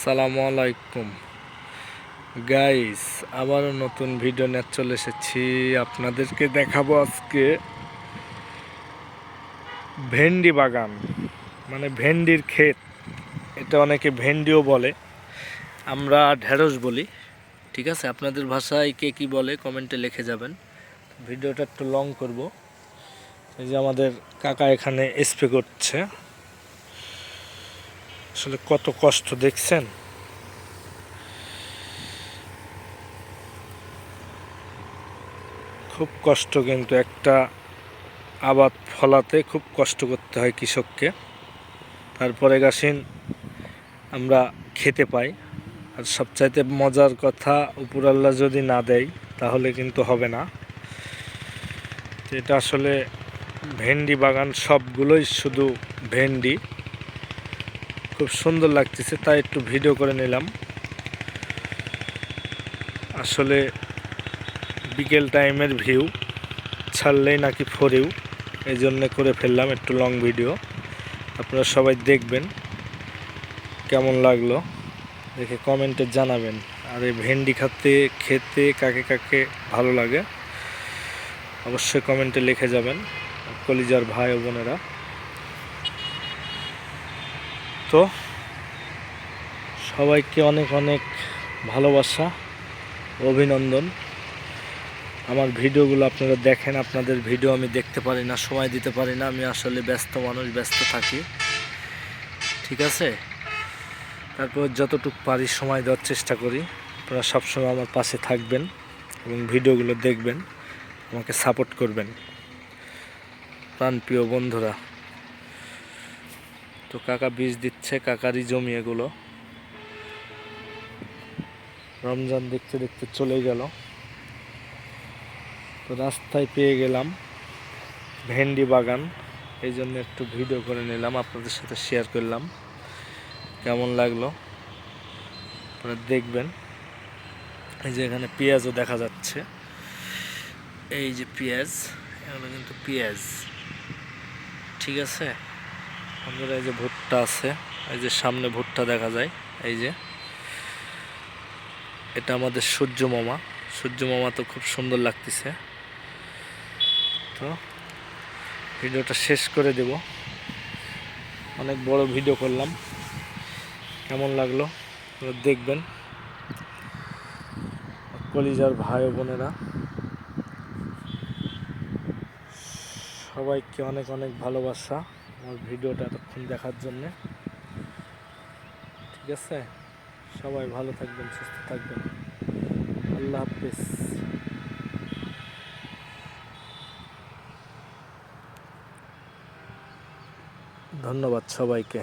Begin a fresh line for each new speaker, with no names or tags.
আসসালামু আলাইকুম। গাইস আবারও নতুন ভিডিও নিয়ে চলে এসেছি। আপনাদেরকে দেখাবো আজকে ভেন্ডি বাগান মানে ভেন্ডির ক্ষেত। এটা অনেকে ভেন্ডিও বলে। আমরা ঢেঁড়স বলি, ঠিক আছে? আপনাদের ভাষায় কে কী বলে কমেন্টে লিখে যাবেন। ভিডিওটা একটু লং করব। এই যে আমাদের কাকা এখানে স্প্রে করছে। আসলে কত কষ্ট দেখছেন? খুব কষ্ট কিন্তু একটা আবাদ ফলাতে খুব কষ্ট করতে হয় কৃষককে। তারপরে গাছিন আমরা খেতে পাই। আর সবচাইতে মজার কথা উপরাল্লা যদি না দেয়, তাহলে কিন্তু হবে না। এটা আসলে ভেন্ডি বাগান সবগুলোই শুধু ভেন্ডি। খুব সুন্দর লাগতেছে, তাই একটু ভিডিও করে নিলাম। আসলে বিকেল টাইমের ভিউ, ছাড়লেই নাকি ফোরেও এই জন্যে করে ফেললাম একটু লং ভিডিও আপনারা সবাই দেখবেন কেমন লাগল, দেখে কমেন্টে জানাবেন। আর এই ভেন্ডি খাতে, খেতে কাকে কাকে ভালো লাগে, অবশ্যই কমেন্টে লিখে যাবেন। কলিজার ভাই ও বোনেরা। তো সবাইকে অনেক অনেক ভালোবাসা, অভিনন্দন। আমার ভিডিওগুলো আপনারা দেখেন, আপনাদের ভিডিও আমি দেখতে পারি না, সময় দিতে পারি না, আমি আসলে ব্যস্ত মানুষ, ব্যস্ত থাকি। ঠিক আছে? তারপর যতটুকু পারি সময় দেওয়ার চেষ্টা করি। আপনারা সবসময় আমার পাশে থাকবেন এবং ভিডিওগুলো দেখবেন, আমাকে সাপোর্ট করবেন। প্রাণপ্রিয় বন্ধুরা তো কাকা বীজ দিচ্ছে, কাকারই জমি এগুলো। রমজান দেখতে দেখতে চলে গেল। তো রাস্তায় পেয়ে গেলাম ভেন্ডি বাগান। এই জন্য একটু ভিডিও করে নিলাম, আপনাদের সাথে শেয়ার করলাম। কেমন লাগল? আপনারা দেখবেন। এই যে এখানে পেঁয়াজও দেখা যাচ্ছে। এই যে পেঁয়াজ, এগুলো কিন্তু পেঁয়াজ। ঠিক আছে? আমাদের এই যে ভুট্টা আছে, এই যে সামনে ভুট্টা দেখা যায়, এই যে। এটা আমাদের সূর্য মামা সূর্য মামা তো খুব সুন্দর লাগতেছে। তো ভিডিওটা শেষ করে দেব। অনেক বড় ভিডিও করলাম। কেমন লাগল? দেখবেন। কলিজার ভাই বোনেরা। সবাইকে অনেক অনেক ভালোবাসা। আমার ভিডিওটা এতক্ষণ দেখার জন্যে। ঠিক আছে? সবাই ভালো থাকবেন, সুস্থ থাকবেন। আল্লাহ হাফিজ। ধন্যবাদ সবাইকে।